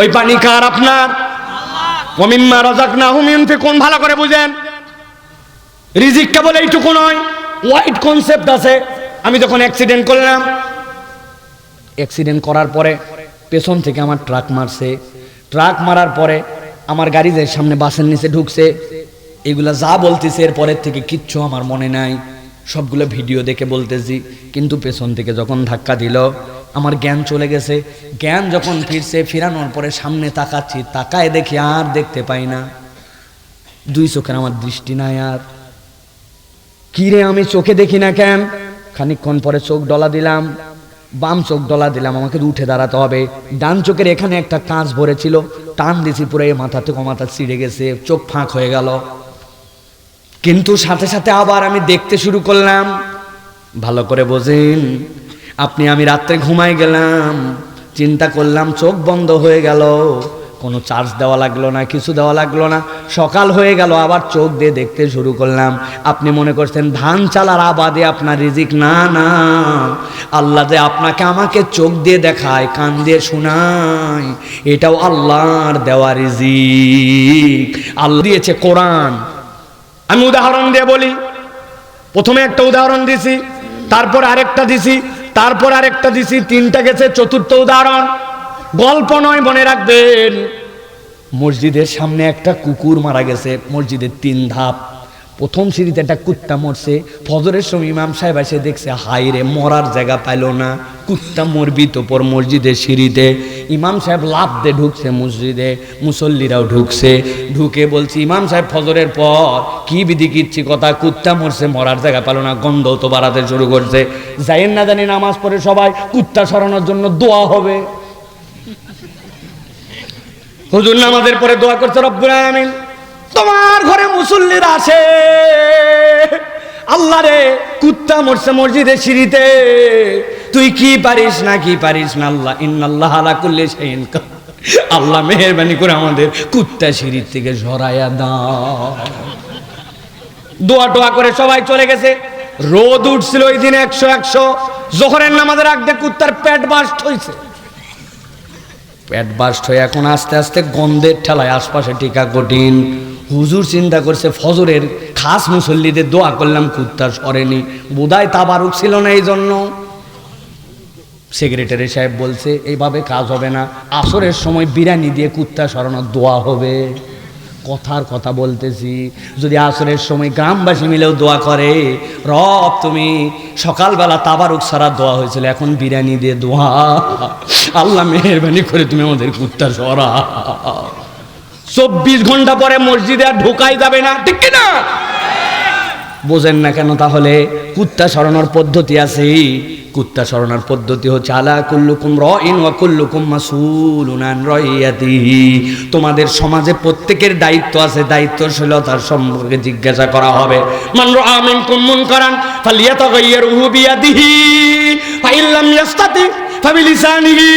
ওই পানি কার আপনার? ওমিম্মা রাজাক না হুমিন কোন ভালো করে বুঝেন। রিজিকটা বলে এইটুকু নয় ওয়াইড কনসেপ্ট আছে। আমি যখন অ্যাক্সিডেন্ট করলাম অ্যাক্সিডেন্ট করার পরে পেছন থেকে আমার ট্রাক মারছে। ট্রাক মারার পরে আমার গাড়ি যে সামনে বাসের নিচে ঢুকছে। এগুলা যা বলতেছে এরপরের থেকে কিচ্ছু আমার মনে নাই। সবগুলো ভিডিও দেখে বলতেছি, কিন্তু পেছন থেকে যখন ধাক্কা দিল আমার জ্ঞান চলে গেছে। জ্ঞান যখন ফিরছে, ফিরানোর পরে সামনে তাকাচ্ছি, তাকায় দেখি আর দেখতে পাই না। দুই চোখের আমার দৃষ্টি নাই আর। কিরে আমি চোখে দেখি না কেন? খানিকক্ষণ পরে চোখ ডলা দিলাম। বাম চোখ ডলা দিলাম, আমাকে উঠে দাঁড়াতে হবে। ডান চোখের এখানে একটা কাঁচ ভরেছিল। টান দিছি পুরো মাথা থেকে মাথা ছিঁড়ে গেছে, চোখ ফাঁক হয়ে গেল। কিন্তু সাথে সাথে আবার আমি দেখতে শুরু করলাম। ভালো করে বোঝেন আপনি আমি রাত্রে ঘুমাই গেলাম, চিন্তা করলাম চোখ বন্ধ হয়ে গেল, কোনো চার্জ দেওয়া লাগল না, কিছু দেওয়া লাগল না, সকাল হয়ে গেল, আবার চোখ দিয়ে দেখতে শুরু করলাম। আপনি মনে করছেন ধান চালার আবাদে আপনার রিজিক? না না। আল্লাহ যে আপনাকে আমাকে চোখ দিয়ে দেখায়, কান দিয়ে শোনায়, এটাও আল্লাহর দেওয়া রিজিক। আল্লাহ দিয়েছে কোরআন। আমি উদাহরণ দিয়ে বলি। প্রথমে একটা উদাহরণ দিছি, তারপর আরেকটা দিছি। তারপর আরেকটা দিছি, তিনটা গেছে, চতুর্থ উদাহরণ। গল্প নয়, মনে রাখবেন। মসজিদের সামনে একটা কুকুর মারা গেছে, মসজিদের তিন ধাপ। প্রথম সিঁড়িতে একটা কুত্তা মরছে। ফজরের সময় ইমাম সাহেব এসে দেখছে হাই রে, মরার জায়গা পাইলো না। কুত্তা মরবি তো পর সিঁড়িতে। ইমাম সাহেব লাভ দে ঢুকছে মসজিদে, মুসল্লিরাও ঢুকছে। ঢুকে বলছি, ইমাম সাহেব, ফজরের পর কি বিধি কিচ্ছি কথা? কুত্তা মরছে, মরার জায়গা পেল না, গন্ধ তো বাড়াতে শুরু করছে। যাইয়েন না জানি নামাজ পড়ে সবাই, কুত্তা সরানোর জন্য দোয়া হবে। হুজুর নামাজের পরে দোয়া করছে, রব্বুল আলামিন। তোমার ঘরে মুসল্লিরা আসে আল্লাহ রে, কুত্তা মরছে মসজিদের সিঁড়িতে। তুই কি পারিস না কি পারিস না আল্লাহ? ইন্নাল্লাহ আলা কুল্লি শাইইন কা- আল্লাহ মেহেরবানি করে আমাদের কুত্তা সিঁড়ির থেকে সরাইয়া দাও। দোয়া টোয়া করে সবাই চলে গেছে। রোদ উঠছিল ওই দিন একশো একশো। জোহরের নামাজের আগ কুত্তার পেট বাস্ট হয়েছে পেট বাস্ট হয়ে এখন আস্তে আস্তে গন্ধের ঠেলায় আশপাশে টিকা কঠিন। হুজুর চিন্তা করছে, ফজরের খাস মুসল্লিদের দোয়া করলাম কুত্তা সরেনি। বোধায় তাবারুক ছিল না এই জন্য সেক্রেটারি সাহেব বলছে, এইভাবে কাজ হবে না। আসরের সময় বিরিয়ানি দিয়ে কুত্তা সরানোর দোয়া হবে। কথার কথা বলতেছি, যদি আসরের সময় গ্রামবাসী মিলেও দোয়া করে, রব, তুমি সকালবেলা তাবারুক সারা দোয়া হয়েছিল, এখন বিরিয়ানি দিয়ে দোয়া। আল্লাহ মেহরবানি করে তুমি আমাদের কুত্তা সরা চব্বিশ ঘণ্টা পরে মসজিদে আর ঢোকাই যাবে না। ঠিক না বোঝেন না কেন তাহলে? কুত্তা সরানোর পদ্ধতি আছে। কুত্তা সরানোর পদ্ধতি হচ্ছে, আলা কুল্লুকুম রইন ওয়া কুল্লুকুম মাসউলুন আন রাইয়াতিহি তোমাদের সমাজে প্রত্যেকের দায়িত্ব আছে, দায়িত্বশীলতার সম্পর্কে জিজ্ঞাসা করা হবে। মান রাআ মিনকুম মুনকারান ফালিয়াতাগাইয়ারহু বিয়াদিহি ফাইন লাম ইয়াস্তাতি। ফাবিলিসানিহি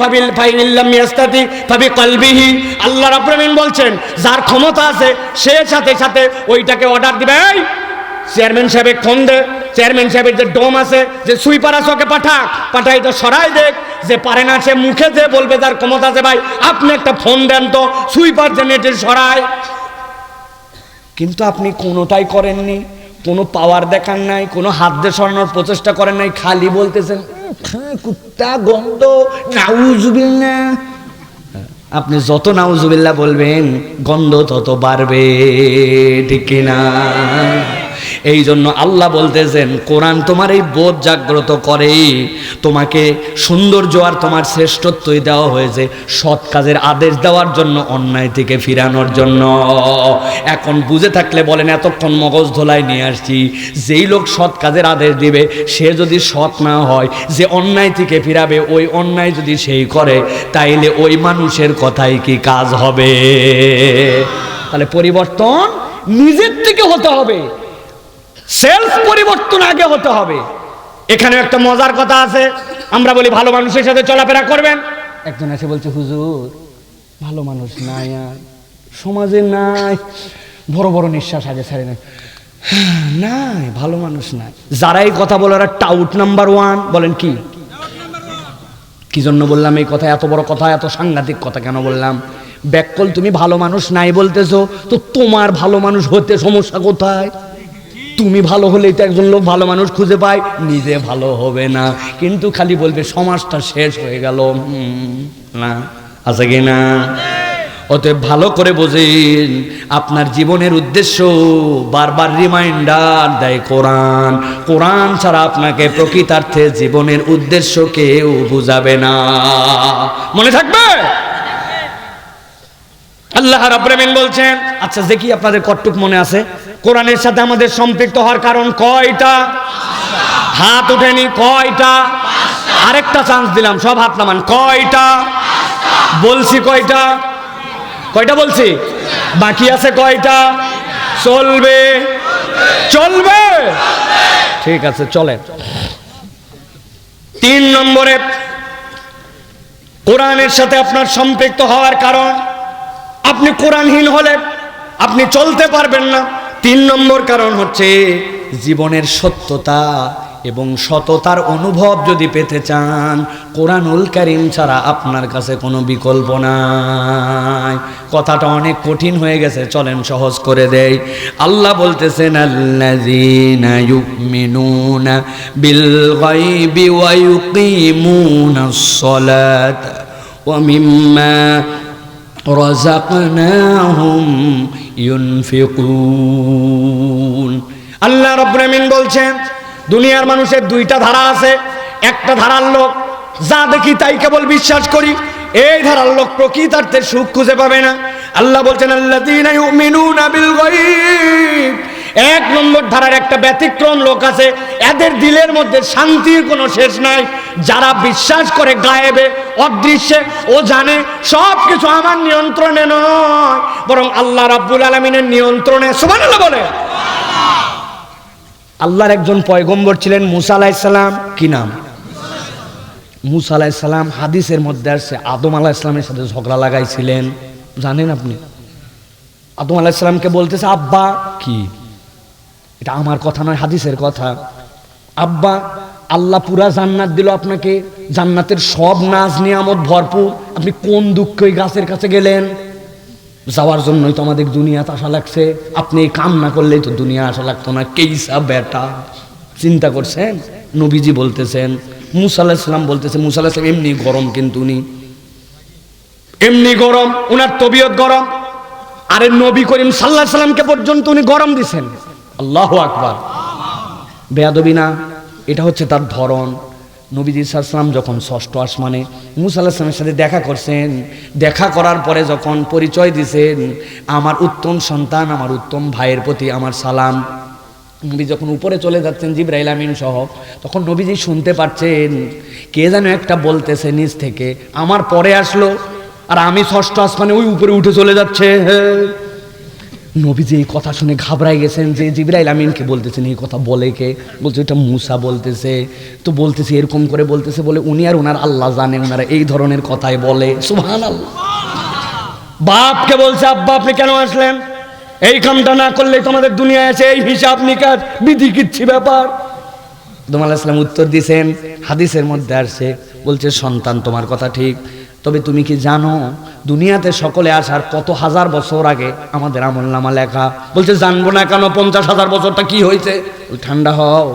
ফাবিল ফাইন লাম ইয়াস্তাতি ফাবিকলবিহি আল্লাহ রাব্বুল বলছেন, যার ক্ষমতা আছে, সে সাথে সাথে ওইটাকে অর্ডার দিবে। এই, চেয়ারম্যান সাহেবের ফোন দে। চেয়ারম্যান সাহেবের যে ডোম আছে, যে সুইপার আছে, ওকে পাঠাক। পাঠাই তো সরাই দেখ। যে পারে না সে মুখে যে বলবে তার ক্ষমতা আছে ভাই। আপনি একটা ফোন দেন তো, সুইপার যে নেটে সরায় কিন্তু আপনি কোনোটাই করেননি। কোনো পাওয়ার দেখান নাই, কোনো হাত দিয়ে সরানোর প্রচেষ্টা করেন নাই, খালি বলতেছেন কুত্তা, গন্ধ নাউজুবিল্লা আপনি যত নাউজুবিল্লা বলবেন, গন্ধ তত বাড়বে, ঠিক কিনা? এই জন্য আল্লাহ বলতেছেন, কোরআন তোমার এই বোধ জাগ্রত করে তোমাকে সৌন্দর্য আর তোমার শ্রেষ্ঠত্বই দেওয়া হয়েছে। সৎ কাজের আদেশ দেওয়ার জন্য, অন্যায় থেকে ফিরানোর জন্য। এখন বুঝে থাকলে বলেন, এতক্ষণ মগজ ধোলায় নিয়ে আসছি। যেই লোক সৎ কাজের আদেশ দিবে, সে যদি সৎ না হয়, যে অন্যায় থেকে ফিরাবে, ওই অন্যায় যদি সেই করে, তাইলে ওই মানুষের কথাই কি কাজ হবে? তাহলে পরিবর্তন নিজের থেকে হতে হবে। সেলফ পরিবর্তন আগে হতে হবে। এখানে একটা মজার কথা আছে। আমরা বলি, ভালো মানুষের সাথে চলাফেরা করবেন? একজন এসে বলছে, হুজুর, ভালো মানুষ নাই আর সমাজে নাই। বড় বড় নিঃশ্বাস আগে ছাড়ে নাই। নাই, ভালো মানুষ নাই। যারা এই কথা বলে, ওরা টাউট নাম্বার ওয়ান। বলেন কি? কি জন্য বললাম এই কথা? এত বড় কথা, এত সাংঘাতিক কথা কেন বললাম? ব্যাককল, তুমি ভালো মানুষ নাই বলতেছো, তো তোমার ভালো মানুষ হতে সমস্যা কোথায়? তুমি ভালো হলেই তো একজন লোক, ভালো মানুষ খুঁজে পায়, নিজে ভালো হবে না। কিন্তু খালি বলবে, সমাজটা শেষ হয়ে গেল। না, আছে কি না? অতএব ভালো করে বোঝেন, আপনার জীবনের উদ্দেশ্য, বারবার রিমাইন্ডার দেয় কোরআন। কোরআন ছাড়া আপনাকে প্রকৃতার্থে জীবনের উদ্দেশ্য কেউ বুঝাবে না। মনে থাকবে? আল্লাহ রাব্রামিন বলছেন আচ্ছা দেখি আপনাদের কটটুক মনে আছে। কোরআনের সাথে আমাদের সম্পৃক্ত হওয়ার কারণ কয়টা? হাত ওঠেনি কয়টা? আরেকটা চান্স দিলাম, সব হাত নামান, কয়টা? বলছি কয়টা? কয়টা বলছি? বাকি আছে কয়টা? চলবে? চলবে? ঠিক আছে চলে তিন নম্বরে, কোরআনের সাথে আপনার সম্পৃক্ত হওয়ার কারণ, আপনি কোরআনহীন হলে আপনি চলতে পারবেন না। তিন নম্বর কারণ হচ্ছে জীবনের সত্যতা এবং সততার অনুভব যদি পেতে চান, কোরআনুল কারিম ছাড়া আপনার কাছে কোনো বিকল্প নাই। কথাটা অনেক কঠিন হয়ে গেছে, চলেন সহজ করে দেই। আল্লাহ বলতেছেন, আল্লাযীনা বিল রাযাকনাহুম ইউনফিকুন। আল্লাহ রাব্বুল আমিন বলছেন, দুনিয়ার মানুষের দুইটা ধারা আছে। একটা ধারার লোক, যা দেখি তাই কেবল বিশ্বাস করি, এই ধারার লোক প্রকৃতার্থে সুখ খুঁজে পাবে না। আল্লাহ বলছেন এক নম্বর ধারার একটা ব্যতিক্রম লোক আছে, এদের দিলের মধ্যে শান্তির কোনো শেষ নাই। যারা বিশ্বাস করে গায়েবে অদৃশ্যে, ও জানে সব কিছু আমার নিয়ন্ত্রণে নয়, বরং আল্লাহ রাব্বুল আলমিনের নিয়ন্ত্রণে। সুবহানাল্লাহ বলে। আল্লাহর একজন পয়গম্বর ছিলেন মুসা আলাইসাল্লাম কি নাম? মুসা আলাইসাল্লাম হাদিসের মধ্যে আসছে, আদম আলাইসালামের সাথে ঝগড়া লাগাইছিলেন। জানেন আপনি? আদম আলাইসাল্লামকে বলতেছে, আব্বা, কি? এটা আমার কথা নয়, হাদিসের কথা। আব্বা আল্লাহ পুরা জান্নাত দিল আপনাকে। জান্নাতের সব নাজ নিয়ামত ভরপুর। আপনি কোন দুঃখ ওই গাছের কাছে গেলেন? যাওয়ার জন্যই তো আমাদের দুনিয়াতে আসা লাগছে। আপনি এই কাম না করলেই তো দুনিয়া আসা লাগতো না। কেইসা বেটা চিন্তা করছেন? নবীজি বলতেছেন, মুসা আলাহিসাম বলতেছে, মুসা আলাহিসাম এমনি গরম কিন্তু উনি। এমনি গরম, উনার তবিয়ত গরম। আরে নবী করিম সাল্লাহ সাল্লামকে পর্যন্ত উনি গরম দিছেন। আল্লাহ আকবার। বেয়াদবি না। এটা হচ্ছে তার ধরন। নবীজি সাল্লাম যখন ষষ্ঠ আসমানে মুসা আল্লাহামের সাথে দেখা করছেন, দেখা করার পরে যখন পরিচয় দিছেন, আমার উত্তম সন্তান, আমার উত্তম ভাইয়ের প্রতি আমার সালাম। নবী যখন উপরে চলে যাচ্ছেন, জিব্রাইল আমিন সহ, তখন নবীজি শুনতে পাচ্ছেন কে যেন একটা বলতেছে নিজ থেকে, আমার পরে আসলো, আর আমি ষষ্ঠ আসমানে ওই উপরে উঠে চলে যাচ্ছে। হ্যাঁ নবীজি এই কথা শুনে ঘাবড়াই গেছেন যে জিব্রাইল আমিনকে বলতেছেন, এই কথা বলে কে? বলছে, এটা মুসা বলতেছে। তো বলতেছে, এরকম করে বলতেছে বলে উনি আর ওনার আল্লাহ জানে, ওনারা এই ধরনের কথাই বলে। সুবহান আল্লাহ বাপকে বলছে, আব্বা, আপনি কেন আসলেন? এই কামটা না করলে তোমাদের দুনিয়ায় আছে এই হিসাব নিকাশ বিধি কিচ্ছি ব্যাপার তোমার ইসলাম উত্তর দিছেন, হাদিসের মধ্যে আসছে, বলছে, সন্তান, তোমার কথা ঠিক। তবে তুমি কি জানো, দুনিয়াতে সকলে আসার কত হাজার বছর আগে আমাদের আমল নামা লেখা? বলছে, জানব না কেন, পঞ্চাশ হাজার বছরটা কি হয়েছে? ঠান্ডা হও।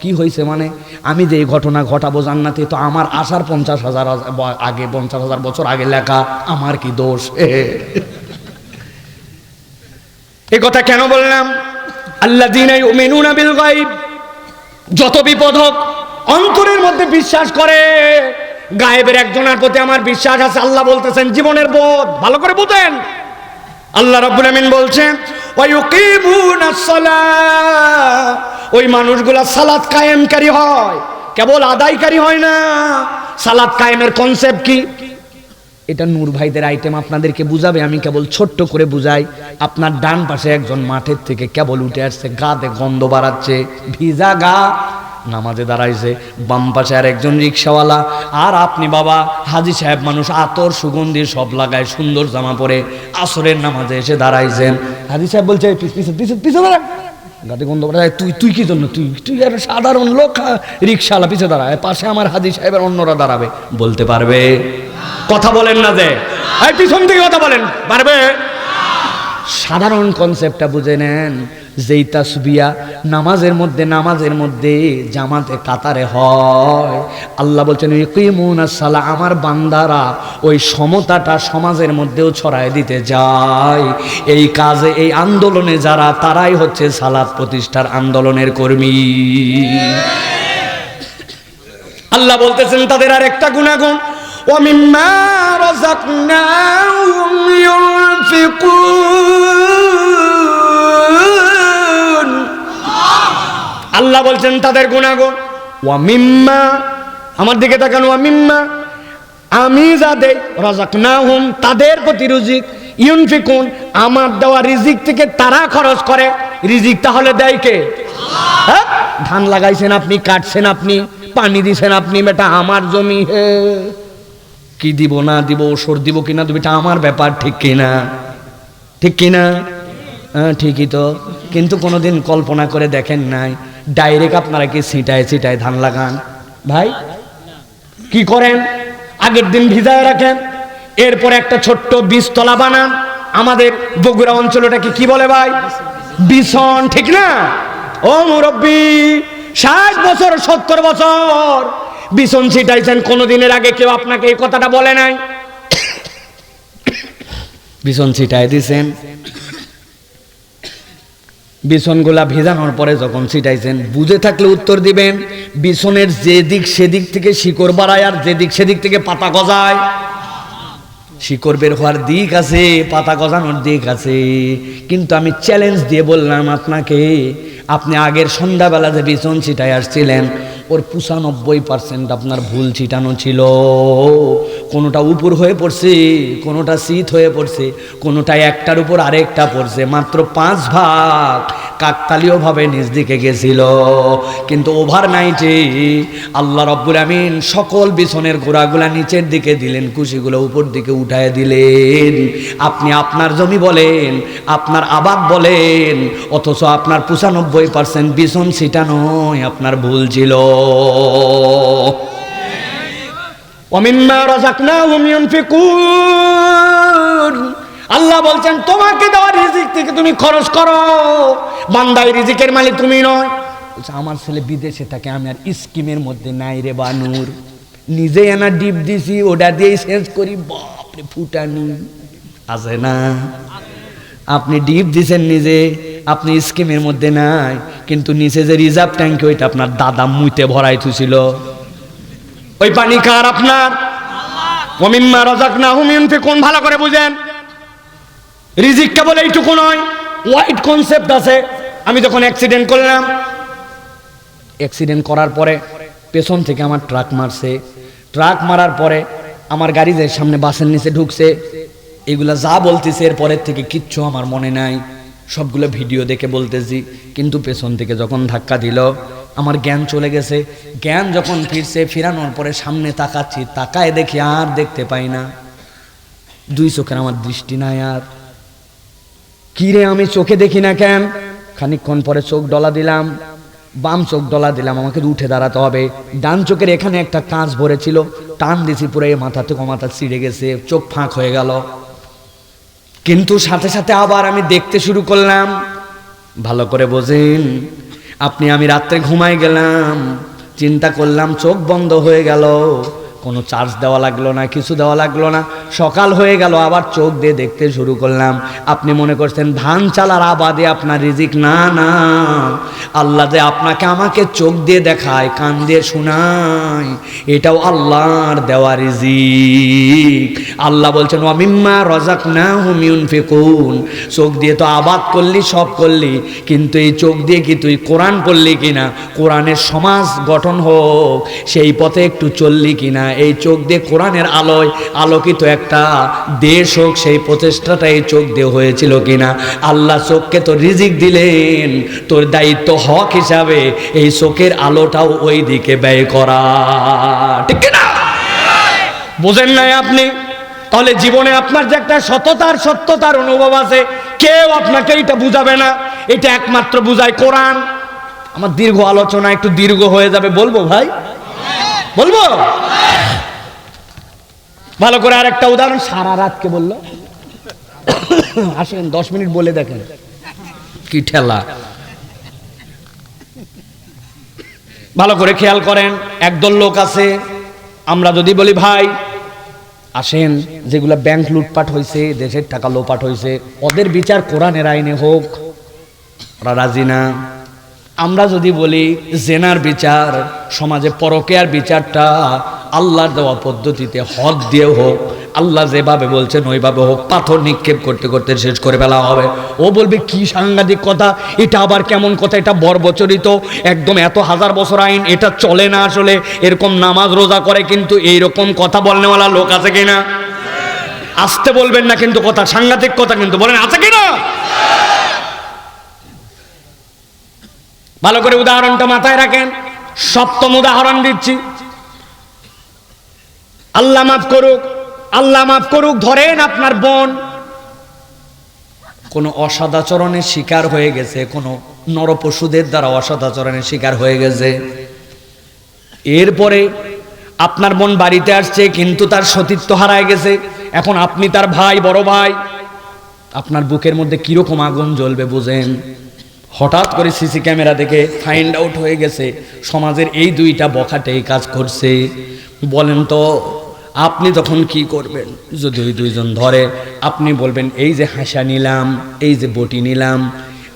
কি হয়েছে মানে? আমি যে ঘটনা ঘটাবো জান্নাতে, তো আমার আসার পঞ্চাশ হাজার আগে, পঞ্চাশ হাজার বছর আগে লেখা, আমার কি দোষ? এ কথা কেন বললাম? আল্লাহ বিল গাইব যত বিপদ হোক, অন্তরের মধ্যে বিশ্বাস করে। গায়েবের একজনের প্রতি আমার বিশ্বাস আছে, আল্লাহ বলতেছেন, জীবনের বোধ, ভালো করে বুঝেন। আল্লাহ রাব্বুল আমিন বলছেন ওই মানুষগুলা সালাত কায়েমকারী হয়। কেবল আদায়কারী হয় না। সালাত কায়েমের কনসেপ্ট কি? এটা নূর ভাইদের আইটেম আপনাদেরকে বুঝাবে, আমি কেবল ছোট্ট করে বুঝাই। আপনার ডান পাশে একজন মাঠের থেকে কেবল উঠে আসছে গাতে গন্ধ বাড়াচ্ছে, ভিজা গা। নামাজে দাঁড়াইছে, বাম পাশে আর একজন রিক্সাওয়ালা। আর আপনি বাবা, হাজি সাহেব মানুষ, আতর সুগন্ধি সব লাগায় সুন্দর জামা পরে আসরের নামাজে এসে দাঁড়াইছেন। হাজি সাহেব বলছে "পিছ- পিছে পিছে পিছে গাড়ি গন্ধ করে তুই তুই কি জন্য? তুই তুই একটা সাধারণ লোক রিক্সাওয়ালা, পিছে দাঁড়ায় পাশে আমার হাজি সাহেবের অন্যরা দাঁড়াবে। বলতে পারবে? কথা বলেন না যে। পিছন থেকে কথা বলেন। পারবে? সাধারণ কনসেপ্টটা বুঝে নেন। যেই তাসবিয়া নামাজের মধ্যে নামাজের মধ্যে জামাতে কাতারে হয় আল্লাহ বলছেন ইকিমুন সালা আমার বান্দারা ওই সমতাটা সমাজের মধ্যেও ছড়ায় দিতে যায় এই কাজে এই আন্দোলনে যারা তারাই হচ্ছে সালাদ প্রতিষ্ঠার আন্দোলনের কর্মী আল্লাহ বলতেছেন তাদের আর একটা গুণাগুণ ومما رزقناهم ينفقون আল্লাহ বলছেন তাদের গুণাগুণ। ওয়ামিম্মা আমার দিকে তাকান ওয়ামিম্মা আমি যা দেই, রাজাকনাহুম, তাদের প্রতি রুজিক। ইউনফিকুন, আমার দেওয়া রিজিক থেকে তারা খরচ করে। রিজিক তাহলে দেয় কে? হ্যাঁ? ধান লাগাইছেন আপনি, কাটছেন আপনি, পানি দিছেন আপনি, বেটা আমার জমি হে। কি দিব, না দিব ওষুধ দিব কিনা দিব এটা আমার ব্যাপার ঠিক কিনা? ঠিক কিনা? হ্যাঁ ঠিকই তো। কিন্তু কোনোদিন কল্পনা করে দেখেন নাই। ডাইরেক্ট আপনারা কি ছিটায় ছিটায় ধান লাগান? ভাই, কি করেন? আগের দিন ভিজায় রাখেন, এরপর একটা ছোট্ট বীজতলা বানান। আমাদের বগুড়া অঞ্চলটাকে কি বলে ভাই? বিছন, ঠিক না? ও মুরব্বী, ষাট বছর, সত্তর বছর বিছন ছিটাইছেন, কোনোদিনের আগে কেউ আপনাকে এই কথাটা বলে নাই? বিছন ছিটাই দিছেন বিছনগুলা ভেজানোর পরে যখন ছিটাইছেন, বুঝে থাকলে উত্তর দিবেন, বিছনের যেদিক সেদিক থেকে শিকড় বাড়ায় আর যেদিক সেদিক থেকে পাতা গজায়। শিকড় বের হওয়ার দিক আছে, পাতা গজানোর দিক আছে। কিন্তু আমি চ্যালেঞ্জ দিয়ে বললাম আপনাকে আপনি আগের সন্ধ্যাবেলা যে বিছন ছিটায় আসছিলেন, ওর পঁচানব্বই পার্সেন্ট আপনার ভুল ছিটানো ছিল। কোনোটা উপর হয়ে পড়ছে, কোনোটা শীত হয়ে পড়ছে কোনোটা একটার উপর আরেকটা পড়ছে। মাত্র পাঁচ ভাগ কাকতালীয়ভাবে নিজ দিকে গেছিল। কিন্তু ওভার নাইটে আল্লাহ রব্বুল আমিন সকল বিছনের গোড়াগুলা নিচের দিকে দিলেন, কুশিগুলো উপর দিকে উঠায় দিলেন। আপনি আপনার জমি বলেন, আপনার আবাদ বলেন, অথচ আপনার পঁচানব্বই নব্বই পার্সেন্ট বিষম সিটা নয়, আপনার ভুল ছিল। আল্লাহ বলছেন, তোমাকে দেওয়া রিজিক থেকে তুমি খরচ করো। বান্দাই রিজিকের মালিক তুমি নয়। আমার ছেলে বিদেশে থাকে, আমি আর স্কিমের মধ্যে নাই রে বানুর। নিজে এনা ডিপ দিছি, ওটা দিয়ে শেষ করি, বাপরে ফুটানি। আছে না? আপনি ডিপ দিছেন নিজে। আপনি স্কিমের মধ্যে নাই, কিন্তু নিচে যে রিজার্ভ ট্যাঙ্ক, ওইটা আপনার দাদা মুইতে ভরাই থুছিল ওই পানি কার আপনার? ওমিম্মা রাজাক না হুমিনফি কোন ভালো করে বুঝেন। রিজিক কেবল এইটুকু নয় ওয়াইড কনসেপ্ট আছে। আমি যখন অ্যাক্সিডেন্ট করলাম অ্যাক্সিডেন্ট করার পরে পেছন থেকে আমার ট্রাক মারছে। ট্রাক মারার পরে আমার গাড়ি যে সামনে বাসের নিচে ঢুকছে। এগুলা যা বলতেছে, এর পরের থেকে কিচ্ছু আমার মনে নাই। সবগুলো ভিডিও দেখে বলতেছি, কিন্তু পেছন থেকে যখন ধাক্কা দিল, আমার জ্ঞান চলে গেছে। জ্ঞান যখন ফিরছে, ফিরানোর পরে সামনে তাকাচ্ছি, তাকায় দেখি আর দেখতে পাই না। দুই চোখের আমার দৃষ্টি নাই আর। কি রে, আমি চোখে দেখি না কেন? খানিকক্ষণ পরে চোখ ডলা দিলাম, বাম চোখ ডলা দিলাম, আমাকে উঠে দাঁড়াতে হবে। ডান চোখের এখানে একটা কাঁচ ভরেছিল, টান দিছি পুরো মাথা থেকে মাথা ছিঁড়ে গেছে, চোখ ফাঁক হয়ে গেল। কিন্তু সাথে সাথে আবার আমি দেখতে শুরু করলাম। ভালো করে বোঝেন, আপনি আমি রাত্রে ঘুমাই গেলাম, চিন্তা করলাম চোখ বন্ধ হয়ে গেল। কোনো চার্জ দেওয়া লাগল না, কিছু দেওয়া লাগল না। সকাল হয়ে গেল, আবার চোখ দিয়ে দেখতে শুরু করলাম। আপনি মনে করছেন, ধান চালার আবাদে আপনার রিজিক? না না। আল্লাহ যে আপনাকে আমাকে চোখ দিয়ে দেখায়, কান দিয়ে শোনায়, এটাও আল্লাহর দেওয়া রিজিক। আল্লাহ বলছেন অমিম্মা রজাক না হুমিউন ফেকুন চোখ দিয়ে তো আবাদ করলি, সব করলি, কিন্তু এই চোখ দিয়ে কি তুই কোরআন পড়লি কিনা? কোরআনের সমাজ গঠন হোক, সেই পথে একটু চললি কিনা? এই চোখ দিয়ে কোরআনের আলোয় আলোকিত একটা দেশ হোক, সেই প্রচেষ্টাটা এই চোখ দিয়ে হয়েছিল কিনা? আল্লাহ চোখকে তো রিজিক দিলেন। তোর দায়িত্ব হক হিসাবে এই চোখের আলোটাও ওই দিকে ব্যয় করা। ঠিক না বোঝেন নাই আপনি? তাহলে জীবনে আপনার যে একটা সততার, সত্যতার অনুভব আছে, কেউ আপনাকে এটা বুঝাবে না। এটা একমাত্র বুঝায় কোরআন। আমার দীর্ঘ আলোচনা একটু দীর্ঘ হয়ে যাবে, বলব ভাই? বলব? ভালো করে আর একটা উদাহরণ, সারা রাতকে বলল। আসেন, দশ মিনিট বলে দেখেন। কি ঠেলা। ভালো করে খেয়াল করেন, একদল লোক আছে। আমরা যদি বলি, ভাই, আসেন, যেগুলা ব্যাংক লুটপাট হয়েছে দেশের টাকা লোপাট হয়েছে ওদের বিচার কোরআনের আইনে হোক। ওরা রাজি না। আমরা যদি বলি জেনার বিচার, সমাজে পরকেয়ার বিচারটা আল্লাহর দেওয়া পদ্ধতিতে হদ দিয়ে হোক, আল্লাহ যেভাবে বলছেন ওইভাবে হোক, পাথর নিক্ষেপ করতে করতে শেষ করে ফেলা হবে। ও বলবে, কি সাংঘাতিক কথা, এটা আবার কেমন কথা, এটা বর্বচরিত, একদম এত হাজার বছর আইন, এটা চলে না আসলে, এরকম নামাজ রোজা করে কিন্তু এইরকম কথা বলনেওয়ালা লোক আছে কিনা? আসতে বলবেন না কিন্তু কথা, সাংঘাতিক কথা কিন্তু বলেন, আছে কিনা? ভালো করে উদাহরণটা মাথায় রাখেন। সপ্তম উদাহরণ দিচ্ছি। আল্লাহ মাফ করুক, আল্লাহ মাফ করুক, ধরেন আপনার বোন কোনো অসদাচরণের শিকার হয়ে গেছে, কোনো নরপশুদের দ্বারা অসদাচরণের শিকার হয়ে গেছে। এরপরে আপনার বোন বাড়িতে আসছে, কিন্তু তার সতীত্ব হারায় গেছে। এখন আপনি তার ভাই, বড় ভাই, আপনার বুকের মধ্যে কীরকম আগুন জ্বলবে বুঝেন? হঠাৎ করে সিসি ক্যামেরা দেখে ফাইন্ড আউট হয়ে গেছে, সমাজের এই দুইটা বখাটে এই কাজ করছে। বলেন তো, আপনি তখন কি করবেন? যদি ওই দুইজন ধরে, আপনি বলবেন, এই যে হাসা নিলাম, এই যে বটি নিলাম,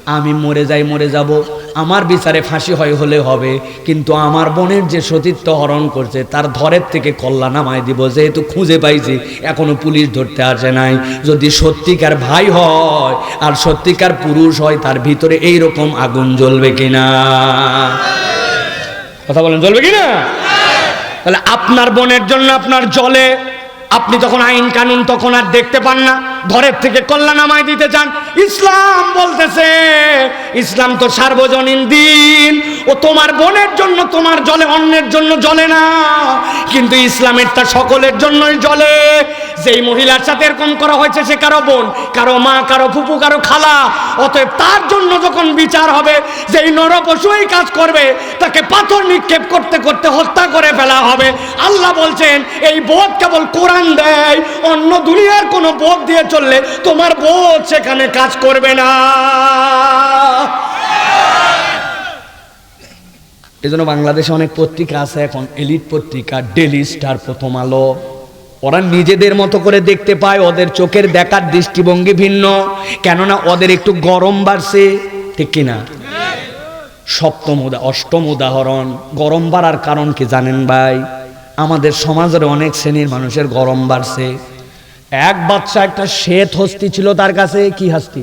আমি মরে যাই, মরে যাব আমার বিচারে ফাঁসি হয় হলে হবে, কিন্তু আমার বোনের যে সতীত্ব হরণ করছে, তার ধরের থেকে কল্লা নামায় দিব, যেহেতু খুঁজে পাইছি, এখনও পুলিশ ধরতে আসে নাই। যদি সত্যিকার ভাই হয়, আর সত্যিকার পুরুষ হয়, তার ভিতরে এই রকম আগুন জ্বলবে কিনা? কথা বলেন, জ্বলবে কিনা? তাহলে আপনার বোনের জন্য আপনার জলে আপনি যখন আইন কানুন তখন আর দেখতে পান না, ঘরের থেকে কল্যাণ আমায় দিতে চান। ইসলাম বলতেছে, ইসলাম তো সার্বজনীন দিন, ও তোমার বোনের জন্য, তোমার জলে, অন্যের জন্য জলে না, কিন্তু ইসলামের তা সকলের জন্যই জলে যেই মহিলার সাথে এরকম করা হয়েছে, সে কারও বোন, কারও মা, কারও ফুপু, কারও খালা, অতএব তার জন্য যখন বিচার হবে, যেই নরপশু এই কাজ করবে, তাকে পাথর নিক্ষেপ করতে করতে হত্যা করে ফেলা হবে। আল্লাহ বলছেন, এই বোধ কেবল কোরআন দেয়, অন্য দুনিয়ার কোনো বোধ দিয়ে চললে তোমার বোধ সেখানে কাজ করবে না। এই জন্য বাংলাদেশে অনেক পত্রিকা আছে এখন, এলিট পত্রিকা ডেলি স্টার, প্রথম আলো। ওরা নিজেদের মতো করে দেখতে পায়, ওদের চোখের দেখার দৃষ্টিভঙ্গি ভিন্ন। কেননা ওদের একটু গরম বাড়ছে, ঠিক কিনা? সপ্তম উদা, অষ্টম উদাহরণ, গরম বাড়ার কারণ কি জানেন ভাই? আমাদের সমাজের অনেক শ্রেণির মানুষের গরম বাড়ছে। এক বাচ্চা একটা শ্বেত হস্তি ছিল তার কাছে, কি হাস্তি?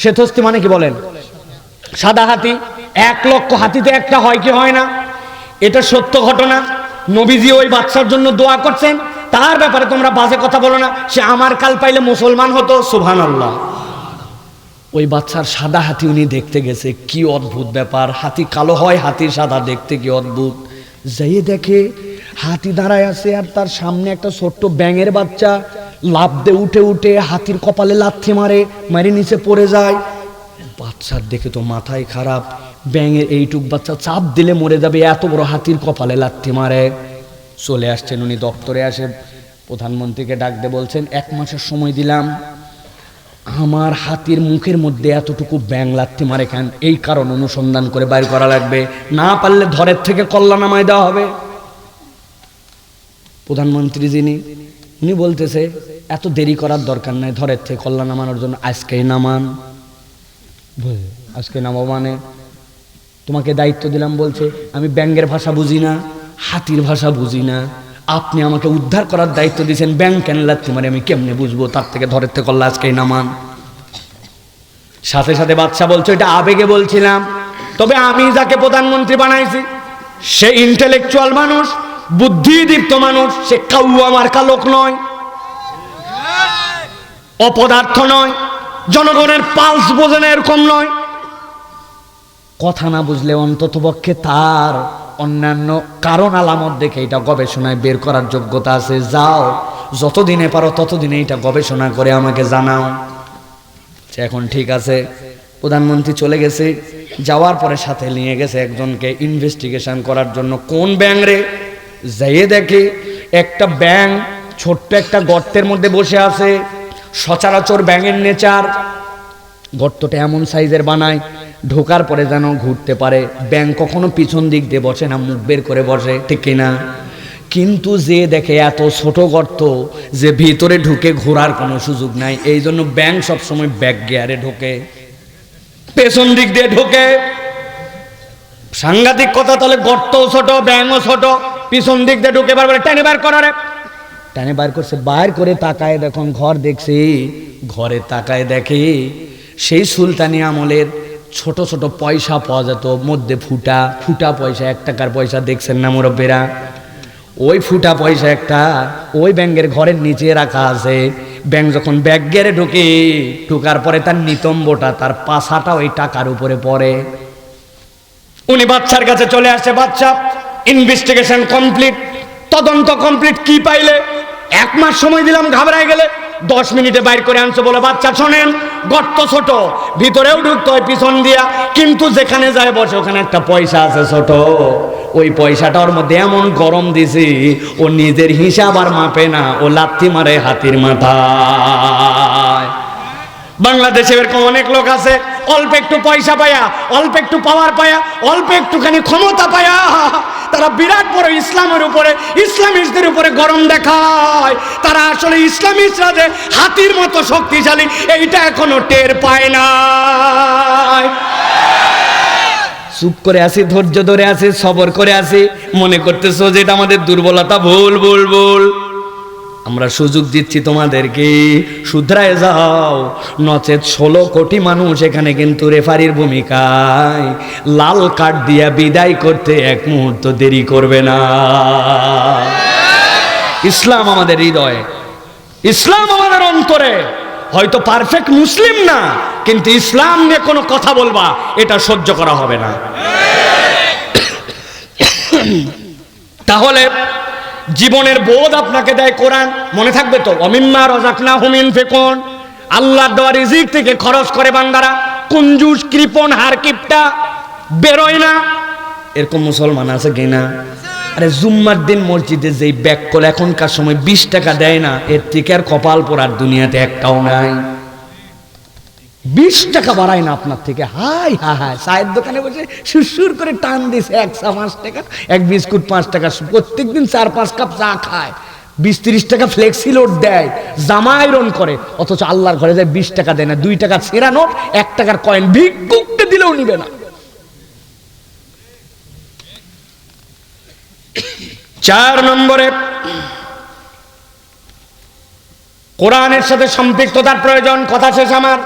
শ্বেত হস্তি মানে কি বলেন? সাদা হাতি, এক লক্ষ হাতিতে একটা হয় কি হয় না? এটা সত্য ঘটনা। নবীজি ওই বাচ্চার জন্য দোয়া করছেন। তার ব্যাপারে তোমরা বাজে কথা বলো না। সে আমার কাল পাইলে মুসলমান হতো সুভান আল্লাহ ওই বাচ্চার সাদা হাতি উনি দেখতে গেছে, কি অদ্ভুত ব্যাপার। হাতি কালো হয়, হাতি সাদা দেখতে কি অদ্ভুত। যাইয়ে দেখে হাতি দাঁড়ায় আছে আর তার সামনে একটা ছোট্ট ব্যাঙের বাচ্চা। লাভ দে উঠে উঠে হাতির কপালে লাথি মারে, মারি নিচে পড়ে যায়। বাচ্চার দেখে তো মাথায় খারাপ। ব্যাঙের এইটুক বাচ্চা চাপ দিলে মরে যাবে, এত বড় হাতির কপালে লাথি মারে। চলে আসছেন উনি দপ্তরে, আসে প্রধানমন্ত্রীকে ডাকতে বলছেন, এক মাসের সময় দিলাম। আমার হাতির মুখের মধ্যে এতটুকু ব্যাং লাথি মারে কেন? এই কারণ অনুসন্ধান করে বাইর করা লাগবে। না পারলে ধরের থেকে কল্যাণ নামায় দেওয়া হবে। প্রধানমন্ত্রী যিনি, উনি বলতেছে, এত দেরি করার দরকার নাই, ধরের থেকে কল্যাণ নামানোর জন্য আজকেই নামান? আজকে নামো মানে? তোমাকে দায়িত্ব দিলাম, বলছে, আমি ব্যাঙ্গের ভাষা বুঝি না, হাতির ভাষা বুঝি না। আপনি আমাকে উদ্ধার করার দায়িত্ব দিয়েছেন, ব্যাংক কেন লাগতে মানে আমি কেমনে বুঝব? তার থেকে ধরের থেকে কল্লা আজকেই নামান। সাথে সাথে বাচ্চা বলছে এটা আবেগে বলছিলাম, তবে আমি যাকে প্রধানমন্ত্রী বানাইছি, সে ইন্টেলেকচুয়াল মানুষ বুদ্ধিদীপ্ত মানুষ, সে কাউয়া মার্কা লোক নয়। অপদার্থ নয়। জনগণের পালস বোঝে না এরকম নয়। কথা না বুঝলে অন্তত পক্ষে তার অন্যান্য কারণ আলামত দেখে এটা গবেষণায় বের করার যোগ্যতা আছে। যাও, যতদিনে পারো ততদিনে এটা গবেষণা করে আমাকে জানাও। সে এখন ঠিক আছে। প্রধানমন্ত্রী চলে গেছে। যাওয়ার পরে সাথে নিয়ে গেছে একজনকে ইনভেস্টিগেশন করার জন্য। কোন ব্যাংক যাইয়ে দেখে একটা ব্যাংক ছোট্ট একটা গর্তের মধ্যে বসে আছে, সচরাচর ব্যাঙের নেচার। গর্তটা এমন সাইজের বানায়, ঢোকার পরে যেন ঘুরতে পারে। ব্যাংক কখনো পিছন দিক দিয়ে বসে না, মুখ বের করে বসে, ঠিক কিনা কিন্তু যে দেখে এত ছোট গর্ত যে ভিতরে ঢুকে ঘোরার কোনো সুযোগ নাই। এই জন্য ব্যাংক সবসময় ব্যাক গিয়ারে ঢোকে, পেছন দিক দিয়ে ঢোকে। সাংঘাতিক কথা, তাহলে গর্তও ছোট ব্যাংও ছোট। পিছন দিক দিয়ে ঢুকে পারবে টেনে বার করারে টানে বার করছে, বার করে তাকায় দেখুন ঘর দেখছি। ঘরে তাকায় দেখে সেই সুলতানি আমলের ছোট ছোট পয়সা পাওয়া যেত, মধ্যে ফুটা ফুটা পয়সা, এক টাকার পয়সা দেখছেন না মুরব্বীরা? ওই ফুটা পয়সা একটা ওই ব্যাংকের ঘরের নিচে রাখা আছে। ব্যাংক যখন ব্যাগ গেড়ে ঢুকে, ঢুকার পরে তার নিতম্বটা, তার পাশাটা ওই টাকার উপরে পড়ে। উনি বাচ্চার কাছে চলে আসে, বাচ্চা ইনভেস্টিগেশন কমপ্লিট তদন্ত কমপ্লিট কি পাইলে? এক মাস সময় দিলাম, ঘাবড়ায় গেলে। দশ মিনিটে বাইর করে আনছো বলে, বাচ্চা, শোনেন, গর্ত ছোট, ভিতরেও ঢুকতে হয়, পিছন দিয়া। কিন্তু যেখানে যায় বসে, ওখানে একটা পয়সা আছে ছোট। ওই পয়সাটা ওর মধ্যে এমন গরম দিছি, ও নিজের হিসাব আর মাপে না, ও লাথি মারে হাতির মাথায়। বাংলাদেশে এরকম অনেক লোক আছে, অল্প একটু পয়সা পায়া, অল্প একটু পাওয়ার পায়া, অল্প একটুখানি ক্ষমতা পায়া, তারা বিরাট বড় ইসলামের উপরে, ইসলামিস্টদের উপরে গরম দেখায়। তারা আসলে ইসলামিস্টরা যে হাতির মতো শক্তিশালী, এইটা এখনও টের পায় না চুপ করে আছি, ধৈর্য ধরে আছি, সবর করে আছি, মনে করতেছো যে এটা আমাদের দুর্বলতা? ভুল ভুল ভুল। আমরা সুযোগ দিচ্ছি তোমাদেরকে। শুধরায় যাও। নচেত ষোলো কোটি মানুষ এখানে কিন্তু রেফারির ভূমিকায়। লাল কার্ড দিয়া বিদায় করতে এক মুহূর্ত দেরি করবে না। ইসলাম আমাদের হৃদয়ে। ইসলাম আমাদের অন্তরে। হয়তো পারফেক্ট মুসলিম না, কিন্তু ইসলাম নিয়ে কোনো কথা বলবা, এটা সহ্য করা হবে না। তাহলে জীবনের বোধ আপনাকে দেয় কোরআন। মনে থাকবে তো? অমিম্মা রজাকনা হুমিন ফেকন আল্লাহ দেওয়া রিজিক থেকে খরচ করে বান্দারা। কুঞ্জুস, কৃপন, হার কিপটা। বেরোয় না। এরকম মুসলমান আছে কিনা আরে জুম্মার দিন মসজিদে যেই ব্যাক কল এখনকার সময় বিশ টাকা দেয় না। এর থেকে আর কপাল পড়ার দুনিয়াতে একটাও নাই। বিশ টাকা বাড়ায় না আপনার থেকে। হাই হা হাই। চায়ের দোকানে বসে সুরসুর করে টান দিছে। এক পাঁচ টাকা, এক বিস্কুট পাঁচ টাকা। প্রত্যেক দিন চার, পাঁচ কাপ চা খায়। বিশ, তিরিশ টাকা ফ্লেক্সি লোড দেয়। জামা আয়রন করে। অথচ আল্লাহর ঘরে যায় বিশ টাকা দেয় না। দুই টাকা ছেঁড়া নোট এক টাকার কয়েন ভিক্ষুককে দিলেও নিবে না। চার নম্বরে কোরআনের সাথে সম্পৃক্ততার প্রয়োজন, কথা শেষ আমার।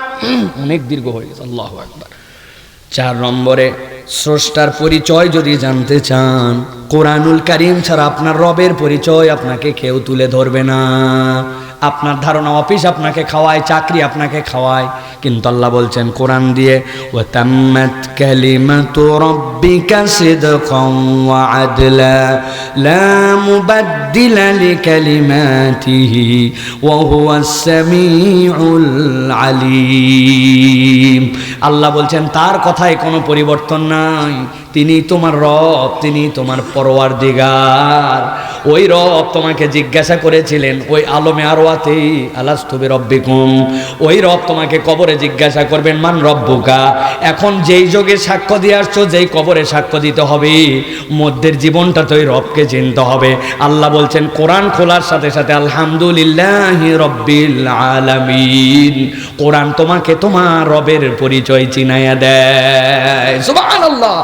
অনেক দীর্ঘ হয়ে গেছে, আল্লাহ একবার চার নম্বরে, স্রষ্টার পরিচয় যদি জানতে চান, কোরআনুল কারিম ছাড়া আপনার রবের পরিচয় আপনাকে কেউ তুলে ধরবে না। আপনার ধারণা অফিস আপনাকে খাওয়ায়, চাকরি আপনাকে খাওয়ায়। কিন্তু আল্লাহ বলছেন, কোরআন দিয়ে সামিউল আলিম। আল্লাহ বলছেন, তার কথায় কোনো পরিবর্তন নাই। তিনি তোমার রব, তিনি তোমার পরোয়ার দিগার ওই রব তোমাকে জিজ্ঞাসা করেছিলেন, ওই আলমে আরোয়াতে আলাস্তবে রব্বিকুম ওই রব তোমাকে কবরে জিজ্ঞাসা করবেন, মান রব্বুকা? এখন যেই যোগে সাক্ষ্য দিয়ে আসছো, যেই কবরে সাক্ষ্য দিতে হবে, মধ্যের জীবনটা তো ওই রবকে চিনতে হবে। আল্লাহ বলছেন, কোরআন খোলার সাথে সাথে আলহামদুলিল্লাহ রব্বিল আলামিন, কোরআন তোমাকে তোমার রবের পরিচয় চিনাইয়া দেয়। সুবহানাল্লাহ।